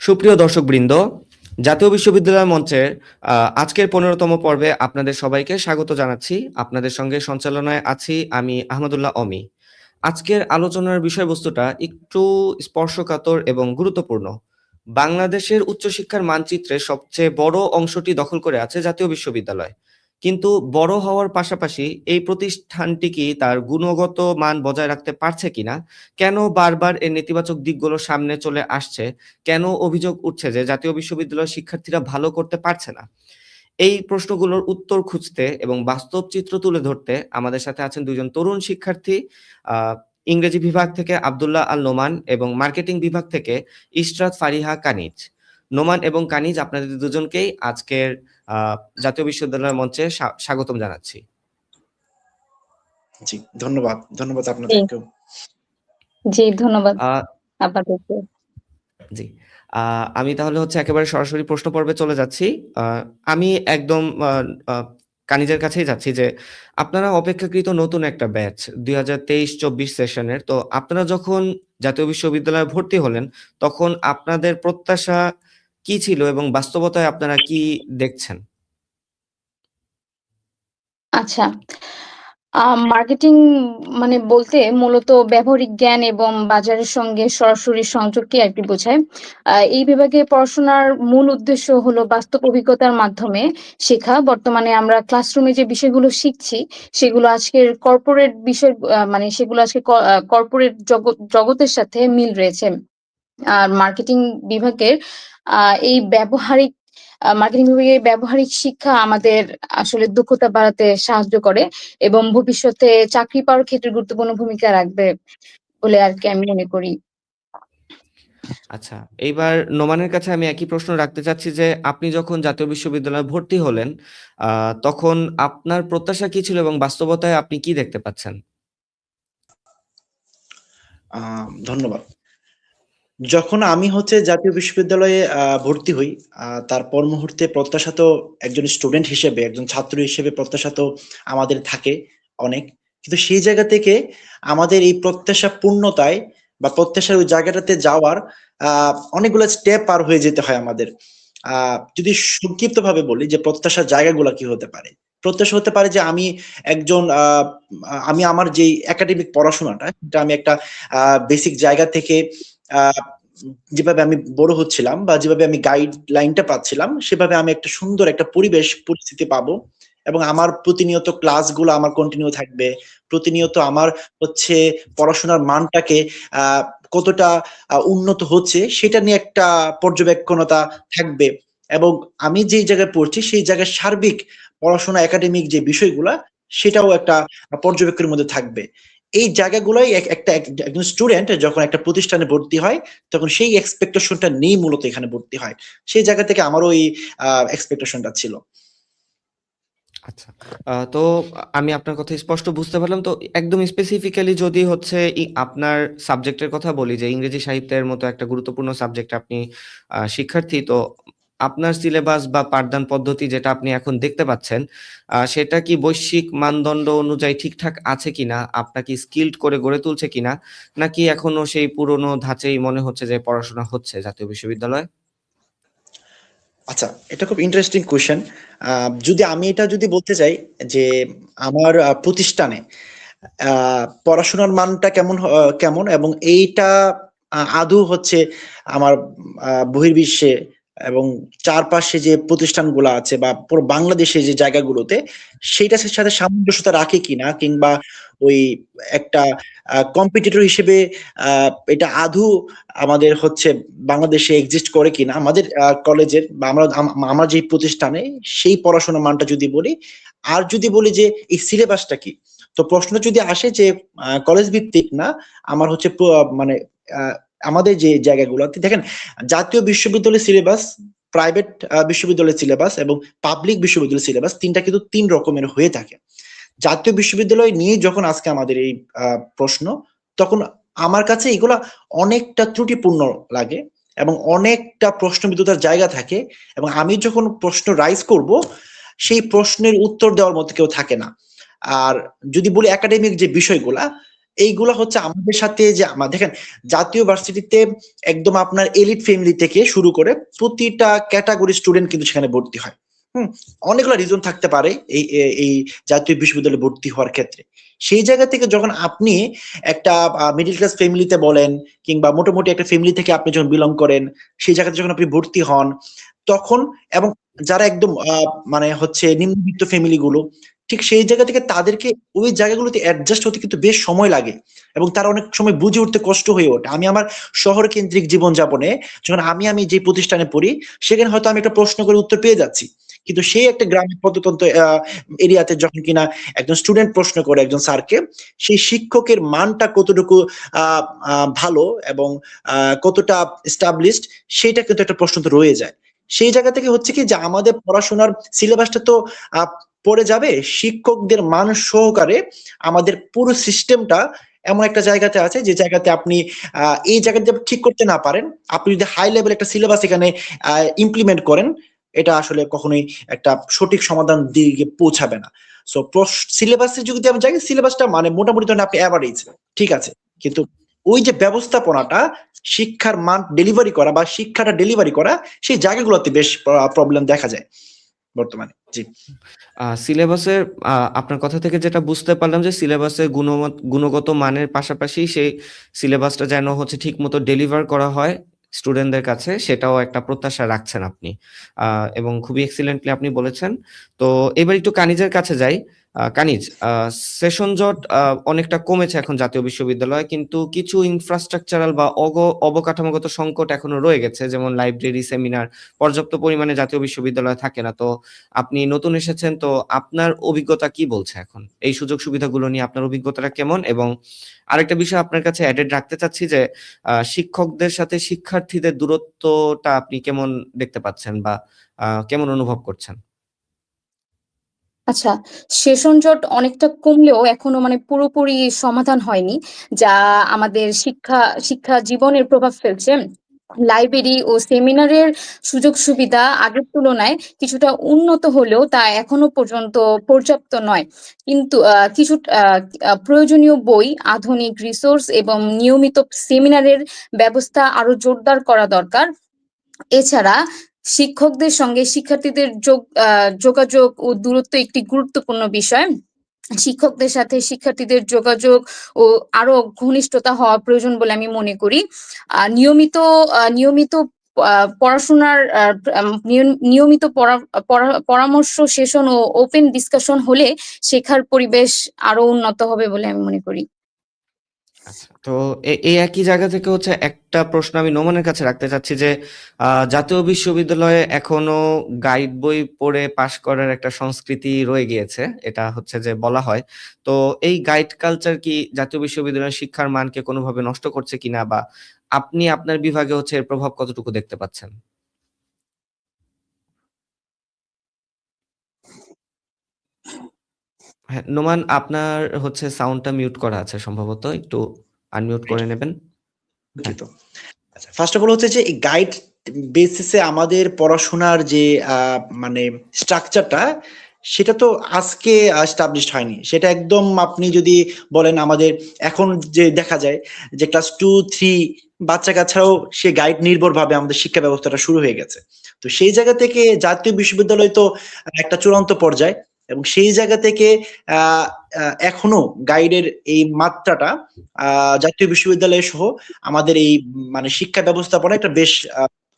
সুপ্রিয় দর্শকবৃন্দ, জাতীয় বিশ্ববিদ্যালয় মঞ্চের আজকের পনেরোতম পর্বে আপনাদের সবাইকে স্বাগত জানাচ্ছি। আপনাদের সঙ্গে সঞ্চালনায় আছি আমি আহমদুল্লাহ অমি। আজকের আলোচনার বিষয়বস্তুটা একটু স্পর্শকাতর এবং গুরুত্বপূর্ণ। বাংলাদেশের উচ্চশিক্ষার মানচিত্রে সবচেয়ে বড় অংশটি দখল করে আছে জাতীয় বিশ্ববিদ্যালয়। কিন্তু বড় হওয়ার পাশাপাশি এই প্রতিষ্ঠানটি কি তার গুণগত মান বজায় রাখতে পারছে কিনা? কেন বারবার এর নেতিবাচক দিকগুলো সামনে চলে আসছে? কেন অভিযোগ উঠছে যে জাতীয় বিশ্ববিদ্যালয়ের শিক্ষার্থীরা ভালো করতে পারছে না? এই প্রশ্নগুলোর উত্তর খুঁজতে এবং বাস্তব চিত্র তুলে ধরতে আমাদের সাথে আছেন দুজন তরুণ শিক্ষার্থী ইংরেজি বিভাগ থেকে আব্দুল্লাহ আল নোমান এবং মার্কেটিং বিভাগ থেকে ইশরাত ফারিহা কানিজ। নোমান এবং কানিজ আপনাদের দুজনকেই আজকের জাতীয় বিশ্ববিদ্যালয় মঞ্চে স্বা- স্বাগতম জানাচ্ছি। জি ধন্যবাদ। ধন্যবাদ আপনাদেরকেও। জি ধন্যবাদ আহ, আপনাদেরকে জি আমি তাহলে হচ্ছে একেবারে সরাসরি প্রশ্ন পর্বে চলে যাচ্ছি। আহ, আমি একদম আহ, আহ, কানিজের কাছেই যাচ্ছি যে আপনারা অপেক্ষাকৃত নতুন একটা ব্যাচ দুই হাজার তেইশ চব্বিশ সেশনের। তো আপনারা যখন জাতীয় বিশ্ববিদ্যালয়ে ভর্তি হলেন তখন আপনাদের প্রত্যাশা কি ছিল এবং বাস্তবতায় আপনারা কি দেখছেন? আচ্ছা। মার্কেটিং মানে বলতে মূলত ব্যবহারিক জ্ঞান এবং বাজারের সঙ্গে সরাসরি সংযোগকে আর কি বোঝায়। এই বিভাগে পড়াশোনার মূল উদ্দেশ্য হলো বাস্তব অভিজ্ঞতার মাধ্যমে শেখা। বর্তমানে আমরা ক্লাসরুমে যে বিষয়গুলো শিখছি, সেগুলো আজকের কর্পোরেট বিষয় মানে সেগুলো আজকে কর্পোরেট জগৎ, জগতের সাথে মিল রয়েছে। আর মার্কেটিং বিভাগের এই ব্যবহারিক মার্কেটিং বিভাগের ব্যবহারিক শিক্ষা আমাদের আসলে দক্ষতা বাড়াতে সাহায্য করে এবং ভবিষ্যতে চাকরি পাওয়ার ক্ষেত্রে গুরুত্বপূর্ণ ভূমিকা রাখবে বলে আর কি আমি মনে করি। আচ্ছা এইবার নোমানের কাছে আমি একই প্রশ্ন রাখতে চাচ্ছি যে আপনি যখন জাতীয় বিশ্ববিদ্যালয়ে ভর্তি হলেন আহ, তখন আপনার প্রত্যাশা কি ছিল এবং বাস্তবতায় আপনি কি দেখতে পাচ্ছেন? আহ, ধন্যবাদ। যখন আমি হচ্ছে জাতীয় বিশ্ববিদ্যালয়ে ভর্তি হই তারপর মুহূর্তে প্রত্যাশা তো একজন স্টুডেন্ট হিসেবে, একজন ছাত্র হিসেবে প্রত্যাশা তো আমাদের থাকে অনেক। কিন্তু সেই জায়গা থেকে আমাদের এই প্রত্যাশা পূর্ণতায় বা প্রত্যাশার ওই জায়গাটাতে যাওয়ার অনেকগুলো স্টেপ পার হয়ে যেতে হয় আমাদের। যদি সংক্ষিপ্ত ভাবে বলি যে প্রত্যাশার জায়গাগুলো কি হতে পারে? প্রত্যাশা হতে পারে যে আমি একজন আমি আমার যে একাডেমিক পড়াশোনাটা আমি একটা বেসিক জায়গা থেকে যেভাবে আমি বড় হচ্ছিলাম বা যেভাবে আমি গাইড লাইনটা পাচ্ছিলাম, সেভাবে আমি একটা সুন্দর একটা পরিবেশ পরিস্থিতি পাবো। এবং আমার প্রতিনিয়ত ক্লাসগুলো আমার কন্টিনিউ থাকবে। প্রতিনিয়ত আমার হচ্ছে পড়াশোনার মানটাকে কতটা উন্নত হচ্ছে, সেটা নিয়ে একটা পর্যবেক্ষণতা থাকবে। এবং আমি যেই জায়গায় পড়ছি, সেই জায়গায় সার্বিক পড়াশোনা একাডেমিক যে বিষয়গুলা, সেটাও একটা পর্যবেক্ষণের মধ্যে থাকবে। এই জায়গাগুলোই এক- একটা একজন স্টুডেন্ট যখন একটা প্রতিষ্ঠানে ভর্তি হয়, তখন সেই এক্সপেকটেশনটা নিয়ে মূলত এখানে ভর্তি হয়। সেই জায়গা থেকে আমারও ওই এক্সপেকটেশনটা ছিল। আচ্ছা তো আমি আপনার কথা স্পষ্ট বুঝতে পারলাম। তো একদম স্পেসিফিক্যালি যদি হচ্ছে আপনার সাবজেক্টের কথা বলি যে ইংরেজি সাহিত্যের মতো একটা গুরুত্বপূর্ণ সাবজেক্ট আপনি শিক্ষার্থী, তো আপনার সিলেবাস বা পাঠদান পদ্ধতি যেটা আপনি এখন দেখতে পাচ্ছেন সেটা কি বৈশ্বিক মানদণ্ড অনুযায়ী ঠিকঠাক আছে কিনা, আপনাকে স্কিল্ড করে গড়ে তুলছে কিনা, নাকি এখনও সেই পুরনো ধাঁচেই মনে হচ্ছে যে পড়াশোনা হচ্ছে জাতীয় বিশ্ববিদ্যালয়ে? আচ্ছা এটা খুব ইন্টারেস্টিং কোয়েশ্চেন যদি আমি এটা যদি বলতে চাই যে আমার প্রতিষ্ঠানে পড়াশোনার মানটা কেমন কেমন এবং এইটা আদৌ হচ্ছে আমার বহির্বিশ্বে এবং চারপাশে যে প্রতিষ্ঠানগুলো আছে বা পুরো বাংলাদেশে যে জায়গাগুলোতে সেইটার সাথে সামঞ্জস্যতা রাখে কিনা কিংবা ওই একটা কম্পিটিটর হিসেবে এটা আধু আমাদের হচ্ছে বাংলাদেশে এক্সিস্ট করে কিনা, আমাদের কলেজের বা আমরা, আম- আমার যে প্রতিষ্ঠানে, সেই পড়াশোনার মানটা যদি বলি, আর যদি বলি যে এই সিলেবাসটা কি? তো প্রশ্ন যদি আসে যে কলেজ ভিত্তিক না, আমার হচ্ছে মানে আমাদের যে জায়গাগুলোতে দেখেন, জাতীয় বিশ্ববিদ্যালয়ের সিলেবাস প্রাইভেট বিশ্ববিদ্যালয়ের সিলেবাস এবং পাবলিক বিশ্ববিদ্যালয়ের সিলেবাস তিনটা কিন্তু তিন রকমের হয়ে থাকে। জাতীয় বিশ্ববিদ্যালয় নিয়ে যখন আজকে আমাদের এই প্রশ্ন, তখন আমার কাছে এগুলা অনেকটা ত্রুটিপূর্ণ লাগে এবং অনেকটা প্রশ্নবিদ্ধতার জায়গা থাকে এবং আমি যখন প্রশ্ন রাইজ করব, সেই প্রশ্নের উত্তর দেওয়ার মতো কেউ থাকে না। আর যদি বলি একাডেমিক যে বিষয়গুলা এইগুলা হচ্ছে আমাদের সাথে যে আমার দেখেন জাতীয় ভার্সিটিতে একদম আপনার এলিট ফ্যামিলি থেকে শুরু করে প্রতিটা ক্যাটাগরি স্টুডেন্ট কিন্তু সেখানে ভর্তি হয়। হুম, অনেকগুলো রিজন থাকতে পারে এই এই- জাতীয় বিশ্ববিদ্যালয়ে ভর্তি হওয়ার ক্ষেত্রে। সেই জায়গা থেকে যখন আপনি একটা মিডিল ক্লাস ফ্যামিলিতে বলেন কিংবা মোটামুটি একটা ফ্যামিলি থেকে আপনি যখন বিলং করেন, সেই জায়গাতে যখন আপনি ভর্তি হন, তখন এবং যারা একদম মানে হচ্ছে নিম্নবিত্ত ফ্যামিলি গুলো ঠিক সেই জায়গা থেকে তাদেরকে ওই জায়গাগুলোতে অ্যাডজাস্ট হতে কিন্তু বেশ সময় লাগে এবং তারা অনেক সময় বুঝে উঠতে কষ্ট হয়ে ওঠে। আমি আমার শহর কেন্দ্রিক জীবনযাপনে যখন আমি আমি যে প্রতিষ্ঠানে পড়ি, সেখানে হয়তো আমি একটা প্রশ্ন করে উত্তর পেয়ে যাচ্ছি। কিন্তু সেই একটা গ্রামের প্রত্যন্ত এরিয়াতে যখন কিনা একজন স্টুডেন্ট প্রশ্ন করে একজন স্যারকে, সেই শিক্ষকের মানটা কতটুকু ভালো এবং কতটা এস্টাবলিশড সেটা কিন্তু একটা প্রশ্ন তো রয়ে যায়। সেই জায়গা থেকে হচ্ছে কি যে আমাদের পড়াশোনার সিলেবাসটা তো পড়ে যাবে, শিক্ষকদের মান সহকারে আমাদের পুরো সিস্টেমটা এমন একটা জায়গাতে আছে যে জায়গাতে আপনি এই জায়গাতে ঠিক করতে না পারেন। আপনি যদি হাই লেভেল একটা সিলেবাস এখানে ইমপ্লিমেন্ট করেন, এটা আসলে কখনোই একটা সঠিক সমাধান দিকে পৌঁছাবে না। সো সিলেবাসে যদি আমি যাই সিলেবাসটা মানে মোটামুটি ধরেন আপনি অ্যাভারেজ ঠিক আছে? কিন্তু ওই যে ব্যবস্থাপনাটা, শিক্ষার মান ডেলিভারি করা বা শিক্ষাটা ডেলিভারি করা, সেই জায়গাগুলোতে বেশ প্রবলেম দেখা যায় বর্তমানে। জি। সিলেবাসের আপনার কথা থেকে যেটা বুঝতে পারলাম যে সিলেবাসের গুণমত, গুণগত মানের পাশাপাশি সেই সিলেবাসটা যেন হচ্ছে ঠিক মতো ডেলিভার করা হয় স্টুডেন্টদের কাছে, সেটাও একটা প্রত্যাশা রাখছেন আপনি। এবং খুবই এক্সিলেন্টলি আপনি বলেছেন। তো এবার একটু কানিজের কাছে যাই। কানিজ সেশন জট অনেকটা কমেছে এখন জাতীয় বিশ্ববিদ্যালয়ে, কিন্তু কিছু ইনফ্রাস্ট্রাকচারাল বা অবকাঠামোগত সংকট এখনও রয়ে গেছে, যেমন লাইব্রেরি সেমিনার পর্যাপ্ত পরিমাণে জাতীয় বিশ্ববিদ্যালয়ে থাকে না। তো আপনি নতুন এসেছেন, তো আপনার অভিজ্ঞতা কি বলছে এখন? এই সুযোগ সুবিধাগুলো নিয়ে আপনার অভিজ্ঞতাটা কেমন? এবং আরেকটা বিষয় আপনার কাছে অ্যাডেড রাখতে চাচ্ছি যে শিক্ষকদের সাথে শিক্ষার্থীদের দূরত্বটা আপনি কেমন দেখতে পাচ্ছেন বা কেমন অনুভব করছেন? আচ্ছা সেশন জট অনেকটা কমলেও এখনও মানে পুরোপুরি সমাধান হয়নি, যা আমাদের শিক্ষা শিক্ষা জীবনের প্রভাব ফেলছে। লাইব্রেরি ও সেমিনারের সুযোগ সুবিধা আগের তুলনায় কিছুটা উন্নত হলেও তা এখনও পর্যন্ত পর্যাপ্ত নয়। কিন্তু কিছু প্রয়োজনীয় বই, আধুনিক রিসোর্স এবং নিয়মিত সেমিনারের ব্যবস্থা আরও জোরদার করা দরকার। এছাড়া শিক্ষকদের সঙ্গে শিক্ষার্থীদের যোগ যোগাযোগ ও দূরত্ব একটি গুরুত্বপূর্ণ বিষয়। শিক্ষকদের সাথে শিক্ষার্থীদের যোগাযোগ ও আরও ঘনিষ্ঠতা হওয়া প্রয়োজন বলে আমি মনে করি। নিয়মিত নিয়মিত পড়াশোনার নিয়মিত পরা- পরা- পরামর্শ সেশন ও ওপেন ডিসকাশন হলে শেখার পরিবেশ আরও উন্নত হবে বলে আমি মনে করি। তো এ- এই একই জায়গা থেকে হচ্ছে একটা প্রশ্ন আমি নোমানের কাছে রাখতে চাচ্ছি যে জাতীয় বিশ্ববিদ্যালয়ে এখনও গাইড বই পড়ে পাশ করার একটা সংস্কৃতি রয়ে গিয়েছে, এটা হচ্ছে যে বলা হয়। তো এই গাইড কালচার কি জাতীয় বিশ্ববিদ্যালয়ের শিক্ষার মানকে কোনোভাবে নষ্ট করছে কিনা বা আপনি আপনার বিভাগে হচ্ছে এর প্রভাব কতটুকু দেখতে পাচ্ছেন? হ্যাঁ নোমান আপনার হচ্ছে সাউন্ডটা মিউট করা আছে সম্ভবত একটু আনমিউট করে নেবেন। দুঃখিত। আচ্ছা ফার্স্ট অফ অল হচ্ছে যে গাইড বেসিসে আমাদের পড়াশোনার যে মানে স্ট্রাকচারটা সেটা তো আজকে এস্টাবলিশড হয়নি। সেটা একদম আপনি যদি বলেন আমাদের এখন যে দেখা যায় যে ক্লাস টু থ্রি বাচ্চা কাচ্চারাও সে গাইড নির্ভর ভাবে আমাদের শিক্ষা ব্যবস্থাটা শুরু হয়ে গেছে। তো সেই জায়গা থেকে জাতীয় বিশ্ববিদ্যালয় তো একটা চূড়ান্ত পর্যায়ে। এবং সেই জায়গা থেকে এখনও গাইডের এই মাত্রাটা জাতীয় বিশ্ববিদ্যালয় সহ আমাদের এই মানে শিক্ষা ব্যবস্থাপনা একটা বেশ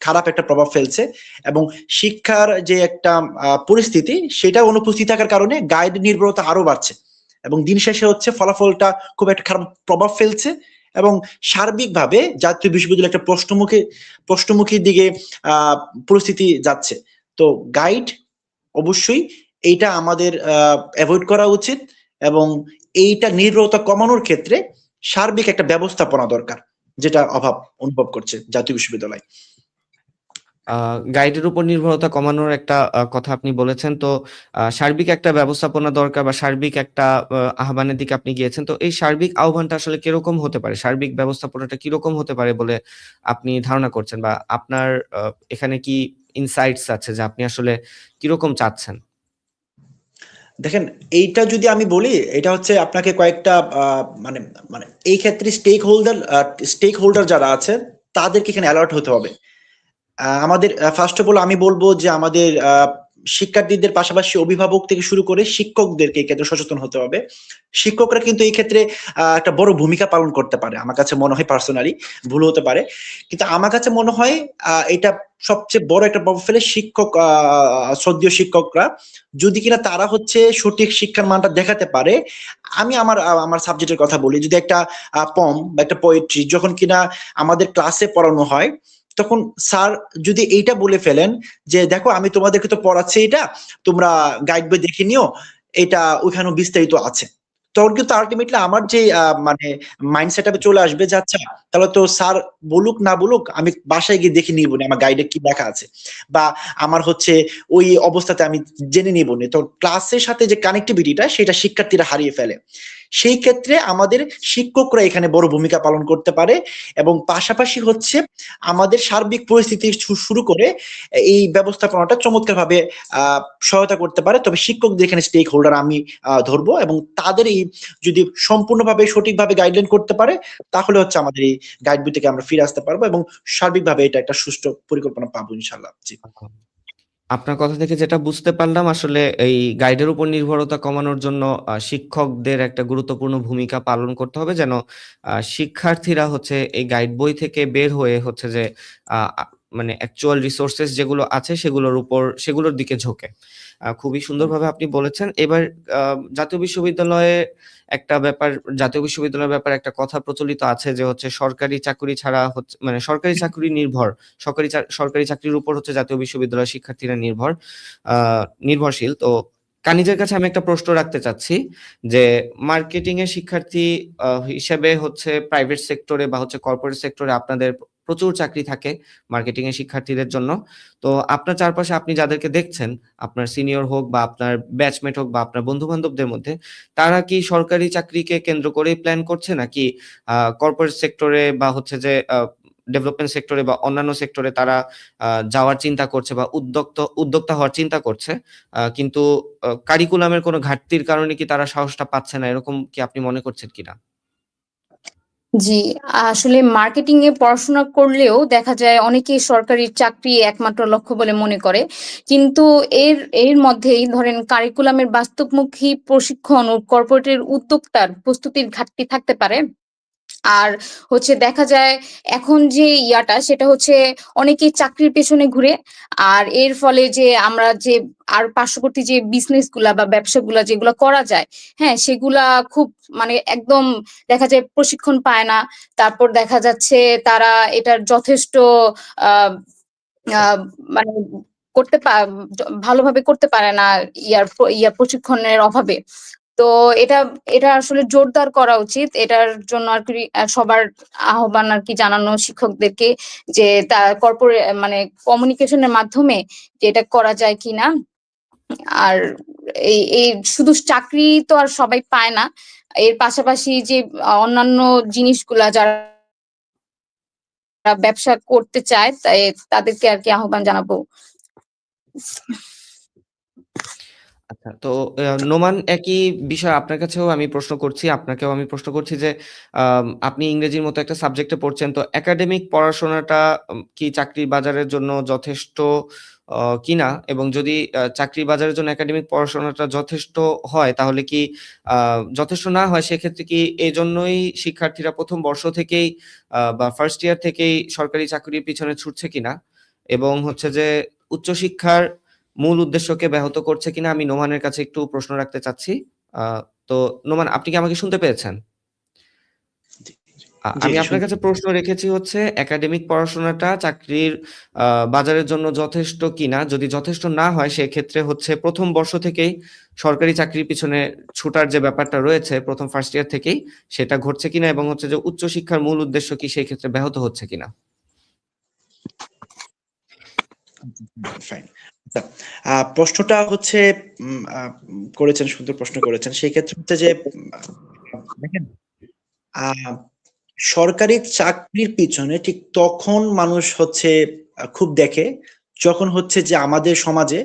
খারাপ একটা প্রভাব ফেলছে এবং শিক্ষার যে একটা পরিস্থিতি সেটা অনুপস্থিত থাকার কারণে গাইড নির্ভরতা আরও বাড়ছে এবং দিন শেষে হচ্ছে ফলাফলটা খুব একটা খারাপ প্রভাব ফেলছে এবং সার্বিকভাবে জাতীয় বিশ্ববিদ্যালয় একটা প্রশ্নমুখী, প্রশ্নমুখীর দিকে পরিস্থিতি যাচ্ছে। তো গাইড অবশ্যই এইটা আমাদের অ্যাভয়েড করা উচিত এবং এইটা নির্ভরতা কমানোর ক্ষেত্রে সার্বিক একটা ব্যবস্থাপনা দরকার, যেটা অভাব অনুভব করছে জাতীয় বিশ্ববিদ্যালয়। গাইডের উপর নির্ভরতা কমানোর একটা কথা আপনি বলেছেন। তো সার্বিক একটা ব্যবস্থাপনা দরকার বা সার্বিক একটা আহ্বানের দিকে আপনি গিয়েছেন। তো এই সার্বিক আহ্বানটা আসলে কীরকম হতে পারে? সার্বিক ব্যবস্থাপনাটা কীরকম হতে পারে বলে আপনি ধারণা করছেন? বা আপনার এখানে কি ইনসাইটস আছে যে আপনি আসলে কীরকম চাচ্ছেন? দেখেন, এইটা যদি আমি বলি, এটা হচ্ছে আপনাকে কয়েকটা মানে মানে এই ক্ষেত্রে স্টেক হোল্ডার স্টেক হোল্ডার যারা আছে তাদেরকে এখানে অ্যালার্ট হতে হবে। আমাদের ফার্স্ট অফ অল আমি বলব যে আমাদের শিক্ষার্থীদের পাশাপাশি অভিভাবক থেকে শুরু করে শিক্ষকদেরকে এই ক্ষেত্রে সচেতন হতে হবে। শিক্ষকরা কিন্তু এই ক্ষেত্রে একটা বড় ভূমিকা পালন করতে পারে, আমার কাছে মনে হয় পার্সোনালি ভুল হতে পারে। কিন্তু আমার কাছে মনে হয় এটা সবচেয়ে বড় একটা প্রভাব ফেলে শিক্ষক শ্রদ্ধেয় শিক্ষকরা। যদি কিনা তারা হচ্ছে সঠিক শিক্ষার মানটা দেখাতে পারে, আমি আমার আমার সাবজেক্টের কথা বলি। যদি একটা পম বা একটা পোয়েট্রি যখন কিনা আমাদের ক্লাসে পড়ানো হয় তখন স্যার যদি এইটা বলে ফেলেন যে, দেখো, আমি তোমাদেরকে তো পড়াচ্ছি এটা তোমরা গাইড বই দেখে নিও এটা ওইখানেও বিস্তারিত আছে। তখন কিন্তু আলটিমেটলি আমার যে মানে মাইন্ড সেট চলে আসবে যে আচ্ছা তাহলে তো স্যার বলুক না বলুক, আমি বাসায় গিয়ে দেখে নিব আমার গাইডে কি লেখা আছে। বা আমার হচ্ছে ওই অবস্থাতে আমি জেনে নিব না। তো ক্লাসের সাথে যে কানেক্টিভিটিটা সেটা শিক্ষার্থীরা হারিয়ে ফেলে। সেই ক্ষেত্রে আমাদের শিক্ষকরা এখানে বড় ভূমিকা পালন করতে পারে এবং পাশাপাশি হচ্ছে আমাদের সার্বিক পরিস্থিতি শুরু করে এই ব্যবস্থাপনাটা চমৎকার ভাবে সহায়তা করতে পারে। তবে শিক্ষকদের এখানে স্টেক হোল্ডার আমি ধরবো এবং তাদের এই যদি সম্পূর্ণভাবে সঠিকভাবে গাইডলাইন করতে পারে, তাহলে হচ্ছে আমাদের এই গাইড বই থেকে আমরা ফিরে আসতে পারব এবং সার্বিকভাবে এটা একটা সুষ্ঠু পরিকল্পনা পাবো ইনশাল্লাহ জি। আপনার কথা থেকে যেটা বুঝতে পারলাম, আসলে এই গাইডের উপর নির্ভরতা কমানোর জন্য শিক্ষকদের একটা গুরুত্বপূর্ণ ভূমিকা পালন করতে হবে যেন শিক্ষার্থীরা হচ্ছে এই গাইড বই থেকে বের হয়ে হচ্ছে যে মানে অ্যাকচুয়াল রিসোর্সেস যেগুলো আছে সেগুলোর উপর, সেগুলোর দিকে ঝোঁকে। খুবই সুন্দরভাবে আপনি বলেছেন। এবার জাতীয় বিশ্ববিদ্যালয়ে একটা ব্যাপার, জাতীয় বিশ্ববিদ্যালয়ের ব্যাপারে একটা কথা প্রচলিত আছে যে হচ্ছে সরকারি চাকরি ছাড়া হচ্ছে মানে সরকারি চাকরি নির্ভর, সরকারি সরকারি চাকরির উপর হচ্ছে জাতীয় বিশ্ববিদ্যালয়ের শিক্ষার্থীরা নির্ভর নির্ভরশীল। তো কানিজের কাছে আমি একটা প্রশ্ন রাখতে চাচ্ছি যে মার্কেটিং এর শিক্ষার্থী হিসেবে হচ্ছে প্রাইভেট সেক্টরে বা হচ্ছে কর্পোরেট সেক্টরে আপনাদের প্রচুর চাকরি থাকে মার্কেটিং এর শিক্ষার্থীদের জন্য। তো আপনার চারপাশে আপনি যাদেরকে দেখছেন, আপনার সিনিয়র হোক বা আপনার ব্যাচমেট হোক বা আপনার বন্ধু বান্ধবদের মধ্যে, তারা কি সরকারি চাকরিকে কেন্দ্র করেই প্ল্যান করছে নাকি কর্পোরেট সেক্টরে বা হচ্ছে যে ডেভেলপমেন্ট সেক্টরে বা অন্যান্য সেক্টরে তারা যাওয়ার চিন্তা করছে বা উদ্যোক্ত, উদ্যোক্তা হওয়ার চিন্তা করছে? কিন্তু কারিকুলামের কোনো ঘাটতির কারণে কি তারা সাহসটা পাচ্ছে না? এরকম কি আপনি মনে করছেন কিনা? জি, আসলে মার্কেটিং এ পড়াশোনা করলেও দেখা যায় অনেকেই সরকারি চাকরি একমাত্র লক্ষ্য বলে মনে করে। কিন্তু এর এর মধ্যেই ধরেন কারিকুলামের বাস্তবমুখী প্রশিক্ষণ ও কর্পোরেটের উদ্যোক্তার প্রস্তুতির ঘাটতি থাকতে পারে। আর হচ্ছে দেখা যায় এখন যে ইয়াটা সেটা হচ্ছে অনেকেই চাকরির পেছনে ঘুরে। আর এর ফলে যে আমরা যে আর পার্শ্ববর্তী যে বিজনেসগুলা বা ব্যবসাগুলা যেগুলো করা যায় হ্যাঁ সেগুলা খুব মানে একদম দেখা যায় প্রশিক্ষণ পায় না। তারপর দেখা যাচ্ছে তারা এটার যথেষ্ট মানে করতে ভালোভাবে করতে পারে না ইয়ার ইয়া প্রশিক্ষণের অভাবে। তো এটা এটা আসলে জোরদার করা উচিত। এটার জন্য আর কি সবার আহ্বান আর কি জানানো শিক্ষকদেরকে যে তা কর্পোরে মানে কমিউনিকেশনের মাধ্যমে যে এটা করা যায় কিনা আর এই এই শুধু চাকরি তো আর সবাই পায় না, এর পাশাপাশি যে অন্যান্য জিনিসগুলা যারা ব্যবসা করতে চায় তাদেরকে আর কি আহ্বান জানাব। আচ্ছা তো নোমান একই বিষয় আপনার কাছেও আমি প্রশ্ন করছি আপনাকেও আমি প্রশ্ন করছি যে আপনি ইংরেজির মতো একটা সাবজেক্টে পড়ছেন তো একাডেমিক পড়াশোনাটা কি চাকরির বাজারের জন্য যথেষ্ট কিনা? এবং যদি আহ, চাকরির বাজারের জন্য একাডেমিক পড়াশোনাটা যথেষ্ট হয় তাহলে কি যথেষ্ট না হয়? সেক্ষেত্রে কি এই জন্যই শিক্ষার্থীরা প্রথম বর্ষ থেকেই আহ, বা ফার্স্ট ইয়ার থেকেই সরকারি চাকরির পিছনে ছুটছে কিনা? এবং হচ্ছে যে উচ্চশিক্ষার মূল উদ্দেশ্যকে ব্যাহত করছে কিনা আমি নোমানের কাছে একটু প্রশ্ন রাখতে চাচ্ছি। তো নোমান আপনি কি আমাকে শুনতে পেয়েছেন? আমি আপনার কাছে প্রশ্ন রেখেছি হচ্ছে একাডেমিক পড়াশোনাটা চাকরির বাজারের জন্য যথেষ্ট কিনা? যদি যথেষ্ট না হয় সেক্ষেত্রে হচ্ছে প্রথম বর্ষ থেকেই সরকারি চাকরির পিছনে ছুটার যে ব্যাপারটা রয়েছে প্রথম ফার্স্ট ইয়ার থেকেই সেটা ঘটছে কিনা এবং হচ্ছে যে উচ্চশিক্ষার মূল উদ্দেশ্য কি সেই ক্ষেত্রে ব্যাহত হচ্ছে কিনা? প্রশ্নটা হচ্ছে করেছেন, সুন্দর প্রশ্ন করেছেন। সেই ক্ষেত্রে হচ্ছে যে, দেখেন সরকারি চাকরির পিছনে ঠিক তখন মানুষ হচ্ছে খুব দেখে যখন হচ্ছে যে আমাদের সমাজে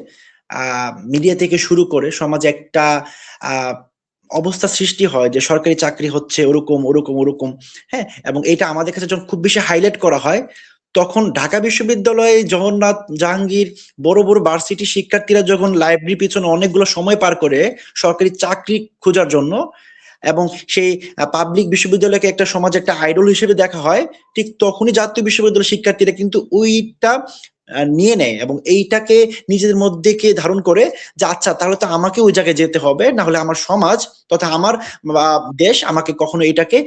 মিডিয়া থেকে শুরু করে সমাজে একটা অবস্থা সৃষ্টি হয় যে সরকারি চাকরি হচ্ছে ওরকম ওরকম ওরকম। হ্যাঁ এবং এটা আমাদের কাছে যখন খুব বেশি হাইলাইট করা হয় তখন ঢাকা বিশ্ববিদ্যালয়ে জগন্নাথ, জাহাঙ্গীর, বড় বড় ভার্সিটি শিক্ষার্থীরা যখন লাইব্রেরি পিছনে অনেকগুলো সময় পার করে সরকারি চাকরি খোঁজার জন্য এবং সেই পাবলিক বিশ্ববিদ্যালয়কে একটা সমাজে একটা আইডল হিসেবে দেখা হয়, ঠিক তখনই জাতীয় বিশ্ববিদ্যালয়ের শিক্ষার্থীরা কিন্তু ওইটা নিয়ে নেয় এবং এইটাকে নিজেদের মধ্যে কে ধারণ করে যে আচ্ছা তাহলে তো আমাকে ওই জায়গায় যেতে হবে না হলে আমার সমাজ তথা আমার দেশ আমাকে কখনো এটাকে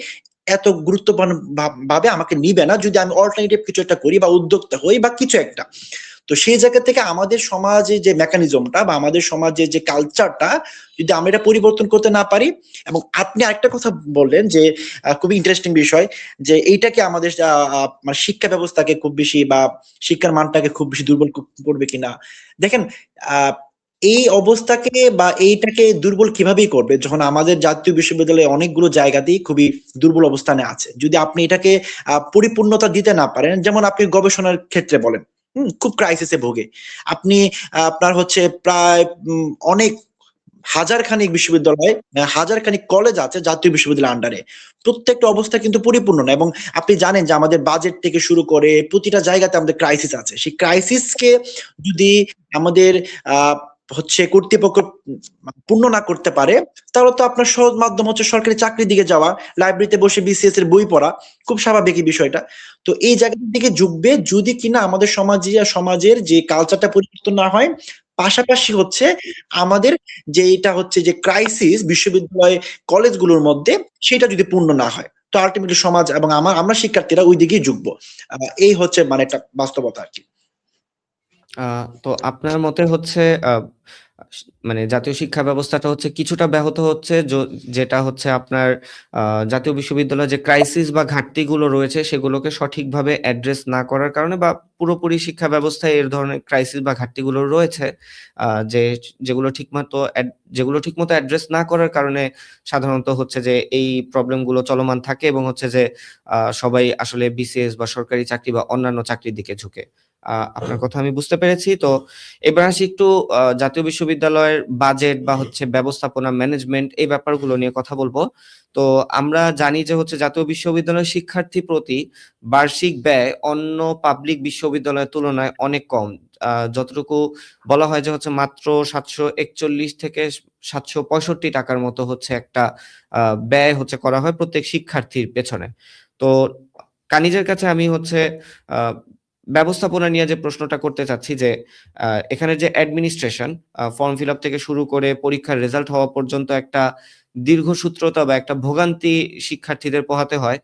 এত গুরুত্বপূর্ণ ভাব- আমাকে নিবে না যদি আমি অল্টারনেটিভ কিছু একটা করি বা উদ্যোক্তা হই বা কিছু একটা। তো সেই জায়গা থেকে আমাদের সমাজে যে মেকানিজমটা বা আমাদের সমাজে যে কালচারটা যদি আমরা এটা পরিবর্তন করতে না পারি, এবং আপনি আরেকটা কথা বললেন যে খুবই ইন্টারেস্টিং বিষয় যে এইটাকে আমাদের মানে শিক্ষা ব্যবস্থাকে খুব বেশি বা শিক্ষার মানটাকে খুব বেশি দুর্বল করবে কিনা। দেখেন, আহ এই অবস্থাকে বা এইটাকে দুর্বল কিভাবেই করবে? যখন আমাদের জাতীয় বিশ্ববিদ্যালয়ে অনেকগুলো জায়গাতেই খুবই দুর্বল অবস্থানে আছে। যদি আপনি এটাকে পরিপূর্ণতা দিতে না পারেন যেমন আপনি গবেষণার ক্ষেত্রে বলেন খুব ক্রাইসিসে ভোগে। আপনি আপনার হচ্ছে প্রায় অনেক হাজার খানিক বিশ্ববিদ্যালয় আহ, হাজার খানিক কলেজ আছে জাতীয় বিশ্ববিদ্যালয়ের আন্ডারে প্রত্যেকটা অবস্থা কিন্তু পরিপূর্ণ না এবং আপনি জানেন যে আমাদের বাজেট থেকে শুরু করে প্রতিটা জায়গাতে আমাদের ক্রাইসিস আছে। সেই ক্রাইসিসকে যদি আমাদের আহ হচ্ছে কর্তৃপক্ষ পূর্ণ না করতে পারে তাহলে তো আপনার সহজ মাধ্যম হচ্ছে সরকারি চাকরির দিকে যাওয়া লাইব্রেরিতে বসে বিসিএস এর বই পড়া খুব স্বাভাবিক বিষয়টা। তো এই জায়গাটার দিকে ঝুঁকবে যদি কিনা আমাদের সমাজে সমাজের যে কালচারটা পরিবর্তন না হয় পাশাপাশি হচ্ছে আমাদের যে এটা হচ্ছে যে ক্রাইসিস বিশ্ববিদ্যালয় কলেজগুলোর মধ্যে সেটা যদি পূর্ণ না হয় তো আলটিমেটলি সমাজ এবং আমার আমরা শিক্ষার্থীরা ওই দিকেই আহ, এই হচ্ছে মানে একটা বাস্তবতা আর কি। তো আপনার মতে হচ্ছে মানে জাতীয় শিক্ষা ব্যবস্থাটা হচ্ছে কিছুটা ব্যাহত হচ্ছে যেটা হচ্ছে আপনার জাতীয় বিশ্ববিদ্যালয়ে যে ক্রাইসিস বা ঘাটতিগুলো রয়েছে সেগুলোকে সঠিকভাবে অ্যাড্রেস না করার কারণে বা পুরোপুরি শিক্ষা ব্যবস্থায় এর ধরনের ক্রাইসিস বা ঘাটতিগুলো রয়েছে যে, যেগুলো ঠিকমতো যেগুলো ঠিকমতো অ্যাড্রেস না করার কারণে সাধারণত হচ্ছে যে এই প্রবলেমগুলো চলমান থাকে এবং হচ্ছে যে সবাই আসলে বিসিএস বা সরকারি চাকরি বা অন্যান্য চাকরির দিকে ঝুঁকে। আপনার কথা আমি বুঝতে পেরেছি। তো এবার আসি একটু জাতীয় বিশ্ববিদ্যালয়ের বাজেট বা হচ্ছে ব্যবস্থাপনা ম্যানেজমেন্ট এই ব্যাপারগুলো নিয়ে কথা বলব। তো আমরা জানি যে হচ্ছে জাতীয় বিশ্ববিদ্যালয়ের শিক্ষার্থী প্রতি বার্ষিক ব্যয় অন্য পাবলিক বিশ্ববিদ্যালয়ের তুলনায় অনেক কম। যতটুকু বলা হয় যে হচ্ছে মাত্র সাতশো একচল্লিশ থেকে সাতশো পঁয়ষট্টি টাকার মতো হচ্ছে একটা ব্যয় হচ্ছে করা হয় প্রত্যেক শিক্ষার্থীর পেছনে। তো কানিজের কাছে আমি হচ্ছে ব্যবস্থাপনা নিয়ে যে প্রশ্নটা করতে চাচ্ছি যে এখানে যে অ্যাডমিনিস্ট্রেশন ফর্ম ফিল থেকে শুরু করে পরীক্ষার রেজাল্ট হওয়া পর্যন্ত একটা দীর্ঘসূত্রতা বা একটা ভোগান্তি শিক্ষার্থীদের পোহাতে হয়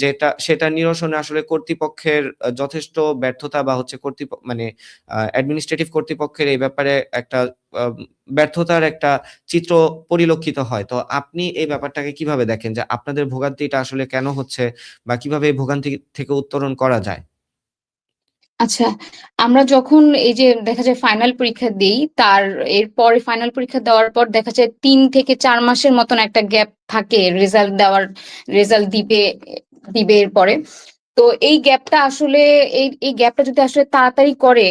যেটা, সেটা নিরসনে আসলে কর্তৃপক্ষের যথেষ্ট ব্যর্থতা বা হচ্ছে কর্তৃপক্ষ মানে অ্যাডমিনিস্ট্রেটিভ কর্তৃপক্ষের এই ব্যাপারে একটা ব্যর্থতার একটা চিত্র পরিলক্ষিত হয়। তো আপনি এই ব্যাপারটাকে কীভাবে দেখেন যে আপনাদের ভোগান্তিটা আসলে কেন হচ্ছে বা কীভাবে এই ভোগান্তি থেকে উত্তরণ করা যায়? আচ্ছা আমরা যখন এই যে দেখা যায় ফাইনাল পরীক্ষা দিই, তার এরপরে ফাইনাল পরীক্ষা দেওয়ার পর দেখা যায় তিন থেকে চার মাসের মতন একটা গ্যাপ থাকে রেজাল্ট দেওয়ার রেজাল্ট দিবে দিবে এরপরে তো এই গ্যাপটা আসলে, এই এই গ্যাপটা যদি আসলে তাড়াতাড়ি করে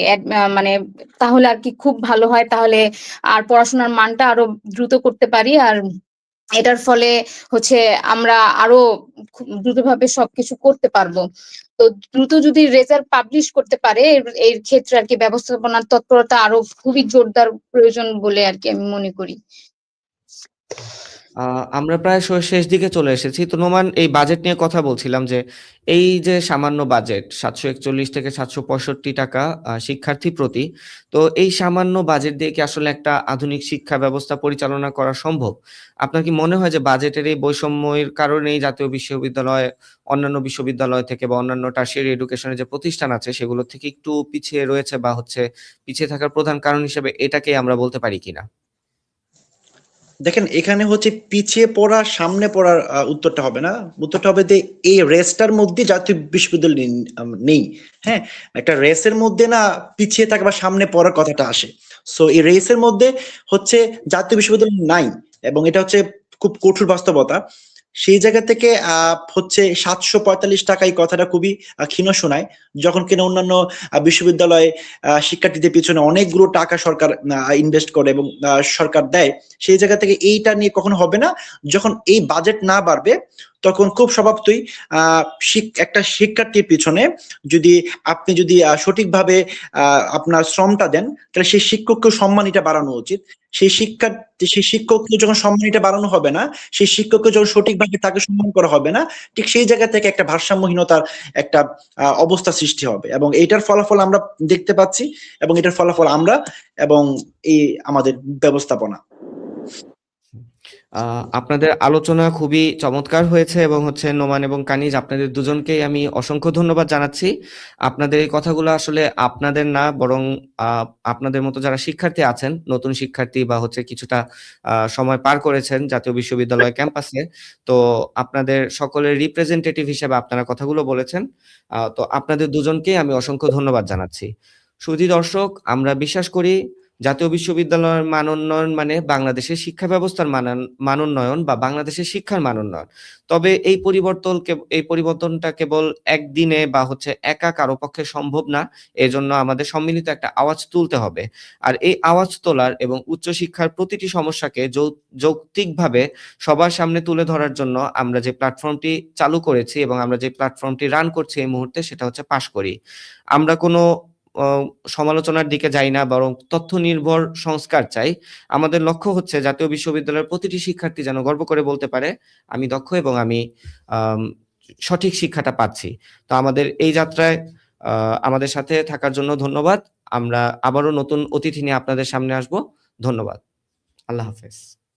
মানে তাহলে আর কি খুব ভালো হয়। তাহলে আর পড়াশোনার মানটা আরও দ্রুত করতে পারি। আর এটার ফলে হচ্ছে আমরা আরও দ্রুতভাবে সবকিছু করতে পারব। তো দ্রুত যদি রেজাল্ট পাবলিশ করতে পারে এর- ক্ষেত্রে আর কি ব্যবস্থাপনার তৎপরতা আরও খুবই জোরদার প্রয়োজন বলে আর কি আমি মনে করি। আমরা প্রায় শেষ দিকে চলে এসেছি। তো নোমান, এই বাজেট নিয়ে কথা বলছিলাম যে, এই যে সামান্য বাজেট সাতশো একচল্লিশ থেকে সাতশো পঁয়ষট্টি টাকা শিক্ষার্থী প্রতি, তো এই সামান্য বাজেট দিয়ে কি আসলে একটা আধুনিক শিক্ষা ব্যবস্থা পরিচালনা করা সম্ভব? আপনার কি মনে হয় যে বাজেটের এই বৈষম্যের কারণেই জাতীয় বিশ্ববিদ্যালয়, অন্যান্য বিশ্ববিদ্যালয় থেকে বা অন্যান্য টার্সিয়ারি এডুকেশনের যে প্রতিষ্ঠান আছে, সেগুলো থেকে একটু পিছিয়ে রয়েছে বা হচ্ছে পিছিয়ে থাকার প্রধান কারণ হিসেবে এটাকেই আমরা বলতে পারি কিনা? দেখেন, এখানে হচ্ছে পিছিয়ে পড়া সামনে পড়ার উত্তরটা হবে না। উত্তরটা হবে যে এই রেসটার মধ্যে জাতীয় বিশ্ববিদ্যালয় নেই হ্যাঁ একটা রেসের মধ্যে না পিছিয়ে থাকা বা সামনে পড়ার কথাটা আসে। সো এই রেসের মধ্যে হচ্ছে জাতীয় বিশ্ববিদ্যালয় নাই এবং এটা হচ্ছে খুব কঠোর বাস্তবতা। সেই জায়গা থেকে আহ, হচ্ছে সাতশো পঁয়তাল্লিশ টাকা এই কথাটা খুবই ক্ষীণ শোনায়। যখন কিনা অন্যান্য বিশ্ববিদ্যালয়ে শিক্ষার্থীদের পিছনে অনেকগুলো টাকা সরকার ইনভেস্ট করে এবং সরকার দেয় সেই জায়গা থেকে এইটা নিয়ে কখনো হবে না। যখন এই বাজেট না বাড়বে তখন খুব স্বভাবতই একটা শিক্ষার্থীর পিছনে যদি আপনি যদি সঠিকভাবে আপনার শ্রমটা দেন, তাহলে সেই শিক্ষককেও সম্মানিটা বাড়ানো উচিত। সেই শিক্ষার্থী সেই শিক্ষককে যখন সম্মানিটা বাড়ানো হবে না, সেই শিক্ষককে যখন সঠিকভাবে তাকে সম্মান করা হবে না, ঠিক সেই জায়গা থেকে একটা ভারসাম্যহীনতার একটা অবস্থা সৃষ্টি হবে। এবং এটার ফলাফল আমরা দেখতে পাচ্ছি এবং এটার ফলাফল আমরা এবং এই আমাদের ব্যবস্থাপনা। আপনাদের আলোচনা খুবই চমৎকার হয়েছে এবং হচ্ছে নোমান এবং কানিজ, আপনাদের দুজনকেই আমি অসংখ্য ধন্যবাদ জানাচ্ছি। আপনাদের এই কথাগুলো আসলে আপনাদের না, বরং আপনাদের মতো যারা শিক্ষার্থী আছেন, নতুন শিক্ষার্থী বা হচ্ছে কিছুটা সময় পার করেছেন জাতীয় বিশ্ববিদ্যালয় ক্যাম্পাসে, তো আপনাদের সকলের রিপ্রেজেন্টেটিভ হিসেবে আপনারা কথাগুলো বলেছেন। তো আপনাদের দুজনকেই আমি অসংখ্য ধন্যবাদ জানাচ্ছি। সুধী দর্শক, আমরা বিশ্বাস করি জাতীয় বিশ্ববিদ্যালয়ের মানোন্নয়ন মানে বাংলাদেশের শিক্ষা ব্যবস্থার মানান, মানোন্নয়ন বা বাংলাদেশের শিক্ষার মানোন্নয়ন। তবে এই পরিবর্তন এই পরিবর্তনটা কেবল একদিনে বা হচ্ছে একা কারও পক্ষে সম্ভব না, এজন্য আমাদের সম্মিলিত একটা আওয়াজ তুলতে হবে। আর এই আওয়াজ তোলার এবং উচ্চশিক্ষার প্রতিটি সমস্যাকে যৌক্তিকভাবে সবার সামনে তুলে ধরার জন্য আমরা যে প্ল্যাটফর্মটি চালু করেছি এবং আমরা যে প্ল্যাটফর্মটি রান করছি এই মুহূর্তে সেটা হচ্ছে পাশ করি। আমরা কোনো সমালোচনার দিকে যাই না, বরং তথ্য নির্ভর সংস্কার চাই। আমাদের লক্ষ্য হচ্ছে জাতীয় বিশ্ববিদ্যালয়ের প্রতিটি শিক্ষার্থী যেন গর্ব করে বলতে পারে, আমি দক্ষ এবং আমি সঠিক শিক্ষাটা পাচ্ছি। তো আমাদের এই যাত্রায় আমাদের সাথে থাকার জন্য ধন্যবাদ। আমরা আবারও নতুন অতিথি নিয়ে আপনাদের সামনে আসব। ধন্যবাদ। আল্লাহ হাফেজ।